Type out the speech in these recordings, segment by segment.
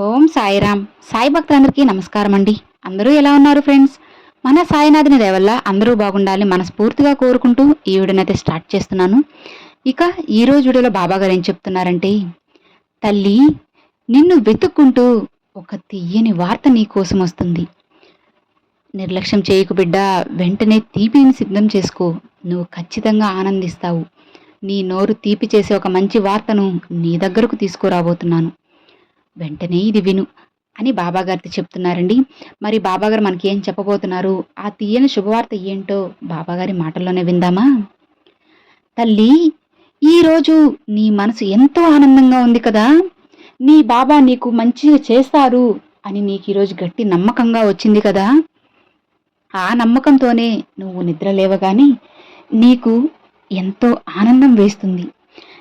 ఓం సాయిరామ్ సాయి భక్తులందరికీ నమస్కారం అండి అందరూ ఎలా ఉన్నారు ఫ్రెండ్స్? మన సాయినాథుని దేవల్ల అందరూ బాగుండాలి మనస్ఫూర్తిగా కోరుకుంటూ ఈ వీడియోనైతే స్టార్ట్ చేస్తున్నాను. ఇక ఈ రోజు వీడియోలో బాబా గారు ఏం చెప్తున్నారంటే తల్లి నిన్ను వెతుక్కుంటూ ఒక తీయని వార్త నీ కోసం వస్తుంది. నిర్లక్ష్యం చేయకు బిడ్డ వెంటనే తీపిని సిద్ధం చేసుకో. నువ్వు ఖచ్చితంగా ఆనందిస్తావు. నీ నోరు తీపి చేసే ఒక మంచి వార్తను నీ దగ్గరకు తీసుకురాబోతున్నాను. వెంటనే ఇది విను అని బాబాగారితో చెప్తున్నారండి. మరి బాబాగారు మనకి ఏం చెప్పబోతున్నారు? ఆ తీయని శుభవార్త ఏంటో బాబాగారి మాటల్లోనే విందామా? తల్లి ఈరోజు నీ మనసు ఎంతో ఆనందంగా ఉంది కదా? నీ బాబా నీకు మంచిగా చేస్తారు అని నీకు ఈరోజు గట్టి నమ్మకంగా వచ్చింది కదా? ఆ నమ్మకంతోనే నువ్వు నిద్ర లేవగానే నీకు ఎంతో ఆనందం వేస్తుంది.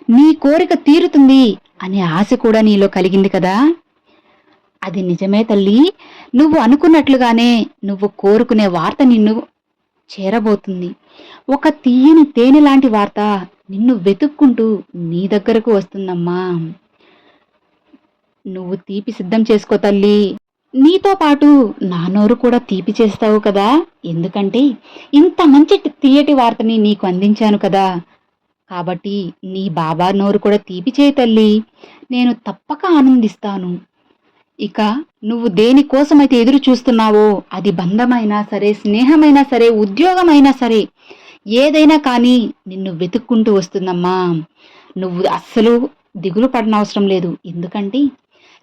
నీ కోరిక తీరుతుంది అనే ఆశ కూడా నీలో కలిగింది కదా? అది నిజమే తల్లి. నువ్వు అనుకున్నట్లుగానే నువ్వు కోరుకునే వార్త నిన్ను చేరబోతుంది. ఒక తీయని తేనె లాంటి వార్త నిన్ను వెతుక్కుంటూ నీ దగ్గరకు వస్తుందమ్మా. నువ్వు తీపి సిద్ధం చేసుకో తల్లి. నీతో పాటు నా నోరు కూడా తీపి చేస్తావు కదా. ఎందుకంటే ఇంత మంచి తీయటి వార్తని నీకు అందించాను కదా. కాబట్టి నీ బాబా నోరు కూడా తీపి చేయి తల్లి. నేను తప్పక ఆనందిస్తాను. ఇక నువ్వు దేనికోసమైతే ఎదురు చూస్తున్నావో అది బంధమైనా సరే స్నేహమైనా సరే ఉద్యోగమైనా సరే ఏదైనా కానీ నిన్ను వెతుక్కుంటూ వస్తుందమ్మా. నువ్వు అస్సలు దిగులు పడనవసరం లేదు. ఎందుకంటే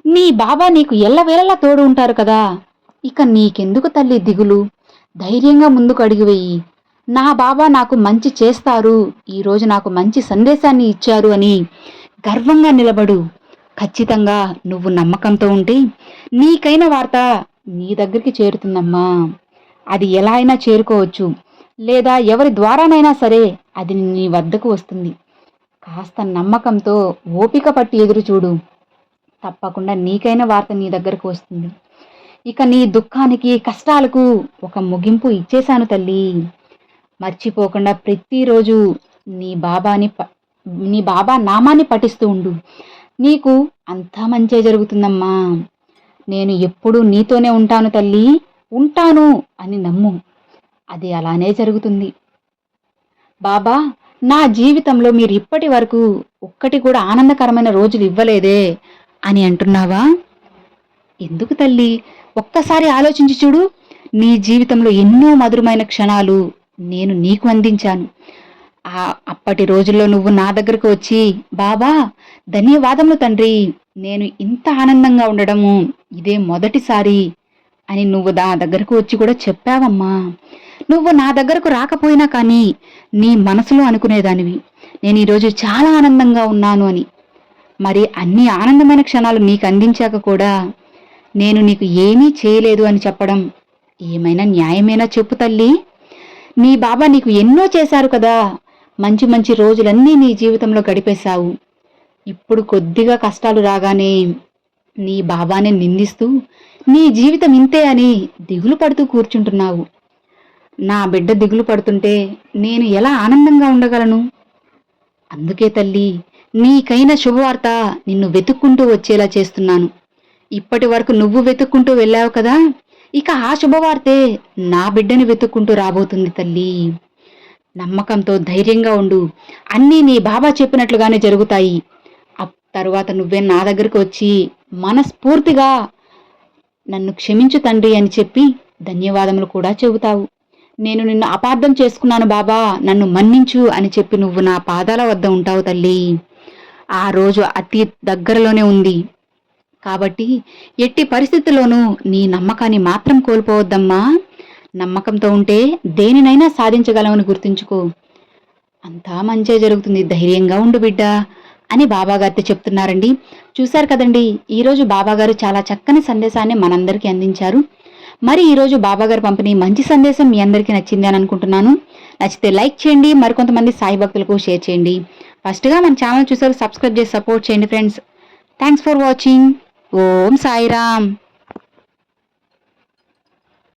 నీ బాబా నీకు ఎల్లవేళలా తోడు ఉంటారు కదా. ఇక నీకెందుకు తల్లి దిగులు? ధైర్యంగా ముందుకు అడిగివేయి నా బాబా నాకు మంచి చేస్తారు. ఈరోజు నాకు మంచి సందేశాన్ని ఇచ్చారు అని గర్వంగా నిలబడు. ఖచ్చితంగా నువ్వు నమ్మకంతో ఉంటే నీకైన వార్త నీ దగ్గరికి చేరుతుందమ్మా. అది ఎలా అయినా చేరుకోవచ్చు. లేదా ఎవరి ద్వారానైనా సరే అది నీ వద్దకు వస్తుంది. కాస్త నమ్మకంతో ఓపిక పట్టి ఎదురు చూడు. తప్పకుండా నీకైన వార్త నీ దగ్గరకు వస్తుంది. ఇక నీ దుఃఖానికి కష్టాలకు ఒక ముగింపు ఇచ్చేశాను తల్లి. మర్చిపోకుండా ప్రతిరోజు నీ బాబాని ప నీ బాబా నామాన్ని పఠిస్తూ ఉండు. నీకు అంతా మంచే జరుగుతుందమ్మా. నేను ఎప్పుడూ నీతోనే ఉంటాను తల్లి. ఉంటాను అని నమ్ము. అది అలానే జరుగుతుంది. బాబా నా జీవితంలో మీరు ఇప్పటి వరకు ఒక్కటి కూడా ఆనందకరమైన రోజులు ఇవ్వలేదే అని అంటున్నావా? ఎందుకు తల్లి? ఒక్కసారి ఆలోచించి చూడు. నీ జీవితంలో ఎన్నో మధురమైన క్షణాలు నేను నీకు అందించాను. ఆ అప్పటి రోజుల్లో నువ్వు నా దగ్గరకు వచ్చి బాబా ధన్యవాదములు తండ్రి. నేను ఇంత ఆనందంగా ఉండడము ఇదే మొదటిసారి అని నువ్వు నా దగ్గరకు వచ్చి కూడా చెప్పావమ్మా. నువ్వు నా దగ్గరకు రాకపోయినా కానీ నీ మనసులో అనుకునేదానివి. నేను ఈరోజు చాలా ఆనందంగా ఉన్నాను అని. మరి అన్ని ఆనందమైన క్షణాలు నీకు అందించాక కూడా నేను నీకు ఏమీ చేయలేదు అని చెప్పడం ఏమైనా న్యాయమేనా చెప్పు తల్లి? నీ బాబా నీకు ఎన్నో చేశారు కదా. మంచి మంచి రోజులన్నీ నీ జీవితంలో గడిపేశావు. ఇప్పుడు కొద్దిగా కష్టాలు రాగానే నీ బాబానే నిందిస్తూ నీ జీవితం ఇంతే అని దిగులు పడుతూ కూర్చుంటున్నావు. నా బిడ్డ దిగులు పడుతుంటే నేను ఎలా ఆనందంగా ఉండగలను? అందుకే తల్లి నీకైన శుభవార్త నిన్ను వెతుక్కుంటూ వచ్చేలా చేస్తున్నాను. ఇప్పటి వరకు నువ్వు వెతుక్కుంటూ వెళ్ళావు కదా. ఇక ఆ శుభవార్తే నా బిడ్డని వెతుక్కుంటూ రాబోతుంది తల్లి. నమ్మకంతో ధైర్యంగా ఉండు. అన్నీ నీ బాబా చెప్పినట్లుగానే జరుగుతాయి. తరువాత నువ్వే నా దగ్గరకు వచ్చి మనస్ఫూర్తిగా నన్ను క్షమించు తండ్రి అని చెప్పి ధన్యవాదములు కూడా చెబుతావు. నేను నిన్ను అపార్థం చేసుకున్నాను బాబా. నన్ను మన్నించు అని చెప్పి నువ్వు నా పాదాల వద్ద ఉంటావు తల్లి. ఆ రోజు అతి దగ్గరలోనే ఉంది. కాబట్టి ఎట్టి పరిస్థితుల్లోనూ నీ నమ్మకాన్ని మాత్రం కోల్పోవద్దమ్మా. నమ్మకంతో ఉంటే దేనినైనా సాధించగలమని గుర్తుంచుకో. అంతా మంచే జరుగుతుంది ధైర్యంగా ఉండు బిడ్డ అని బాబాగారితో చెప్తున్నారండి. చూశారు కదండి ఈరోజు బాబాగారు చాలా చక్కని సందేశాన్ని మనందరికీ అందించారు. మరి ఈరోజు బాబాగారు పంపిణీ మంచి సందేశం మీ అందరికీ నచ్చింది అని అనుకుంటున్నాను. నచ్చితే లైక్ చేయండి మరికొంతమంది సాయి భక్తులకు షేర్ చేయండి. ఫస్ట్గా మన ఛానల్ చూసారు సబ్స్క్రైబ్ చేసి సపోర్ట్ చేయండి friends. Thanks for watching. Om Sairam